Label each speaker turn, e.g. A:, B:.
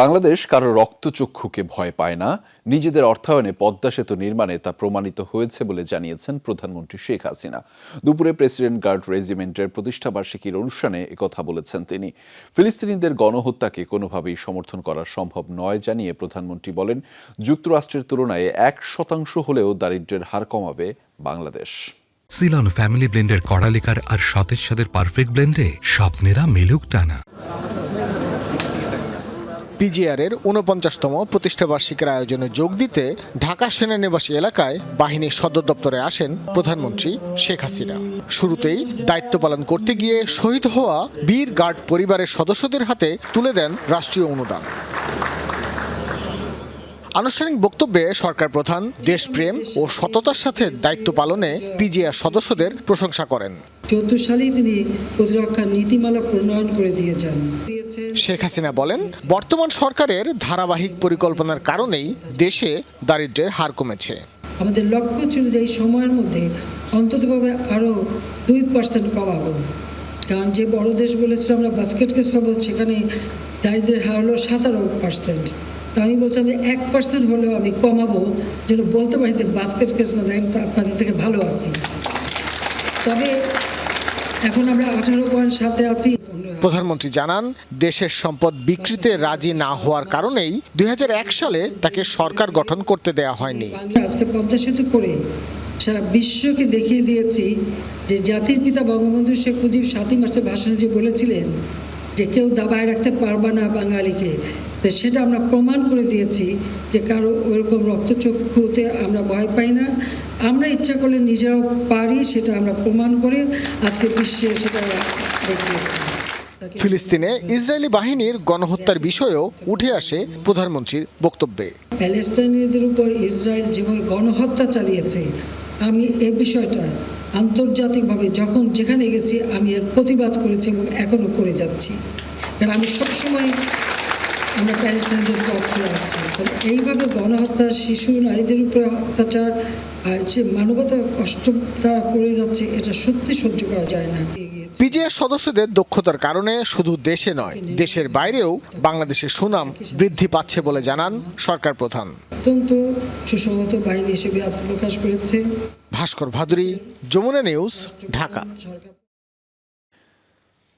A: বাংলাদেশ কারও রক্তচক্ষুকে ভয় পায় না। নিজেদের অর্থায়নে পদ্মা সেতু নির্মাণে তা প্রমাণিত হয়েছে বলে জানিয়েছেন প্রধানমন্ত্রী শেখ হাসিনা। দুপুরে প্রেসিডেন্ট গার্ড রেজিমেন্টের প্রতিষ্ঠাবার্ষিকীর অনুষ্ঠানে একথা বলেছেন তিনি। ফিলিস্তিনিদের গণহত্যাকে কোনোভাবেই সমর্থন করা সম্ভব নয় জানিয়ে প্রধানমন্ত্রী বলেন, যুক্তরাষ্ট্রের তুলনায় এক শতাংশ হলেও দারিদ্র্যের হার কমাবে বাংলাদেশ।
B: সিলন ফ্যামিলি ব্লেন্ডের কড়ালিকার আর সতেজ সাদের পারফেক্ট ব্লেন্ডে স্বপ্নেরা মেলুক টানা।
C: পিজিআরের ঊনপঞ্চাশতম প্রতিষ্ঠাবার্ষিকীর আয়োজনে যোগ দিতে ঢাকা সেনানিবাসী এলাকায় বাহিনীর সদর দপ্তরে আসেন প্রধানমন্ত্রী শেখ হাসিনা। শুরুতেই দায়িত্ব পালন করতে গিয়ে শহীদ হওয়া বীর গার্ড পরিবারের সদস্যদের হাতে তুলে দেন রাষ্ট্রীয় অনুদান। আনুষ্ঠানিক বক্তব্যে সরকার প্রধান দেশপ্রেম ও সততার সাথে দায়িত্ব পালনে পিজিআর সদস্যদের প্রশংসা করেন।
D: চোদ্দ সালেই তিনি প্রতিরক্ষা নীতিমালা প্রণয়ন করে দিয়ে যান।
C: শেখ হাসিনা বলেন বর্তমান সরকারের ধারাবাহিক পরিকল্পনার কারণেই দেশে দারিদ্র্যের হার কমেছে।
D: আমাদের লক্ষ্য ছিল যে এই সময়ের মধ্যে অন্ততভাবে আরও দুই পার্সেন্ট কমাবো। কারণ যে বড় দেশ বলেছিল আমরা বাস্কেট কেস পাবো সেখানে দারিদ্রের হার হলো সতেরো পার্সেন্ট। তো আমি বলছি আমি এক পার্সেন্ট হলেও আমি কমাবো যেন বলতে পারি যে বাস্কেট কেস না আপনাদের থেকে ভালো আছি। তবে এখন আমরা আঠারো পয়েন্ট সাথে আছি।
C: প্রধানমন্ত্রী জানান দেশের সম্পদ বিক্রিতে রাজি না হওয়ার কারণেই দুই হাজার এক সালে তাকে সরকার গঠন করতে দেয়া হয়নি।
D: আজকে পদ্মা সেতু করে সারা বিশ্বকে দেখিয়ে দিয়েছি যে জাতির পিতা বঙ্গবন্ধু শেখ মুজিব সাতই মার্চের ভাষণে যে বলেছিলেন যে কেউ দাবায় রাখতে পারবা না বাঙালিকে। সেটা আমরা প্রমাণ করে দিয়েছি যে কারও ওরকম রক্তচক্ষুতে আমরা ভয় পাই না। আমরা ইচ্ছা করলে নিজেরাও পারি সেটা আমরা প্রমাণ করে আজকে বিশ্বে সেটা দেখিয়েছি।
C: ফিলিস্তিনে ইসরায়েলি বাহিনীর গণহত্যার বিষয়েও উঠে আসে প্রধানমন্ত্রীর বক্তব্যে।
D: প্যালেস্টাইনিদের উপর ইসরায়েল যেভাবে গণহত্যা চালিয়েছে আমি এ বিষয়টা আন্তর্জাতিকভাবে যখন যেখানে গেছি আমি এর প্রতিবাদ করেছি এবং এখনও করে যাচ্ছি। কারণ আমি সবসময় আমরা প্যালেস্টাইনদের পক্ষে আছি। এইভাবে গণহত্যা শিশু নারীদের উপরে অত্যাচার আর যে মানবতার কষ্ট তারা করে যাচ্ছে এটা সত্যি সহ্য করা যায় না।
C: পিজিআর সদস্যদের দক্ষতার কারণে শুধু দেশে নয় দেশের বাইরেও বাংলাদেশের সুনাম বৃদ্ধি পাচ্ছে বলে জানান সরকার প্রধান।
D: অত্যন্ত সুসংহত বাহিনী হিসেবে আত্মপ্রকাশ করেছে।
C: ভাস্কর ভাদুরী যমুনা নিউজ ঢাকা।